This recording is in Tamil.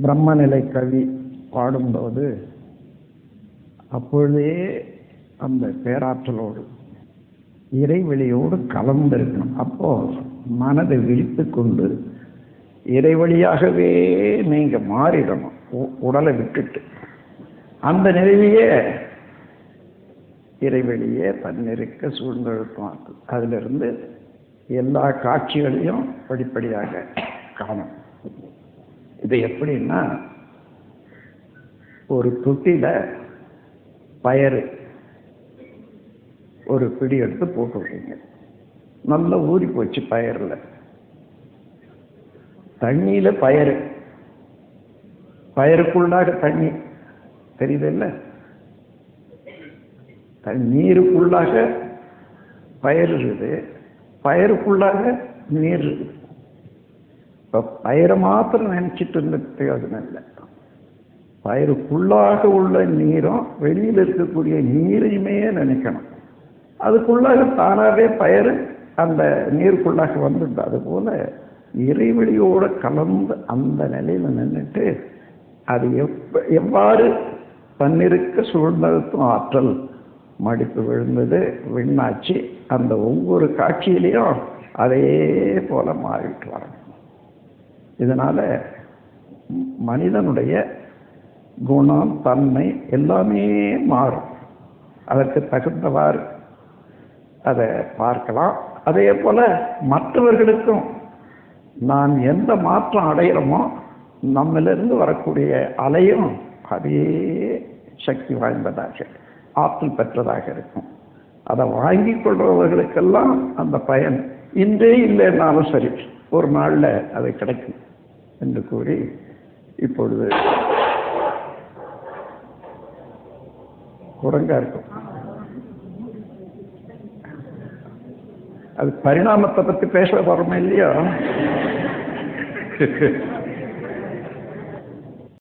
பிரம்மநிலை கவி பாடும்போது அப்பொழுதே அந்த பேராற்றலோடு இறைவெளியோடு கலந்திருக்கணும். அப்போ மனதை விழித்து கொண்டு இறைவழியாகவே நீங்க மாறிடணும் உ- உடலை விட்டுட்டு. அந்த நிலையிலேயே இறைவெளியே தன்னிருக்க சூழ்ந்தெழுத்தும் அதிலிருந்து எல்லா காட்சிகளையும் படிப்படியாக காணும். இது எப்படின்னா ஒரு தொட்டில பயறு ஒரு பிடி எடுத்து போட்டு விடுறீங்க நல்லா ஊறி போச்சு பயரில் தண்ணியில பயறு. பயருக்குள்ளாக தண்ணி. தெரியுது இல்லை? நீருக்குள்ளாக பயிர் இருக்குது. பயருக்குள்ளாக நீர் இருக்குது. இப்போ பயிரை மாத்திரம் நினச்சிட்டு இருந்த அது இல்லை பயிருக்குள்ளாக உள்ள நீரும் வெளியில் இருக்கக்கூடிய நீரையுமே நினைக்கணும். அதுக்குள்ளாக தானாகவே பயிர் அந்த நீருக்குள்ளாக வந்துட்டு அதுபோல் இறைவெளியோடு கலந்து அந்த நிலையில் நின்றுட்டு அது எப்ப எவ்வாறு தன்னிருக்க சூழ்நிறுத்தும் ஆற்றல். மடிப்பு விழுந்தது விண்ணாச்சு அந்த ஒவ்வொரு காட்சியிலையும் அதே போல மாறிட்டு வரணும். இதனால் மனிதனுடைய குணம் தன்மை எல்லாமே மாறும். அதற்கு தகுந்தவாறு அதை பார்க்கலாம். அதே போல் மற்றவர்களுக்கும் நாம் எந்த மாற்றம் அடைகிறோமோ நம்மிலிருந்து வரக்கூடிய அலையும் அதே சக்தி வாய்ந்ததாக ஆற்றல் பெற்றதாக இருக்கும். அதை வாங்கி கொள்றவர்களுக்கெல்லாம் அந்த பயன் இன்றே இல்லைன்னாலும் சரி ஒரு நாளில் அது கிடைக்கும். என்று கூறி இப்பொழுது குரங்கா இருக்கும். அது பரிணாமத்தை பத்தி பேச போறோமே இல்லையா?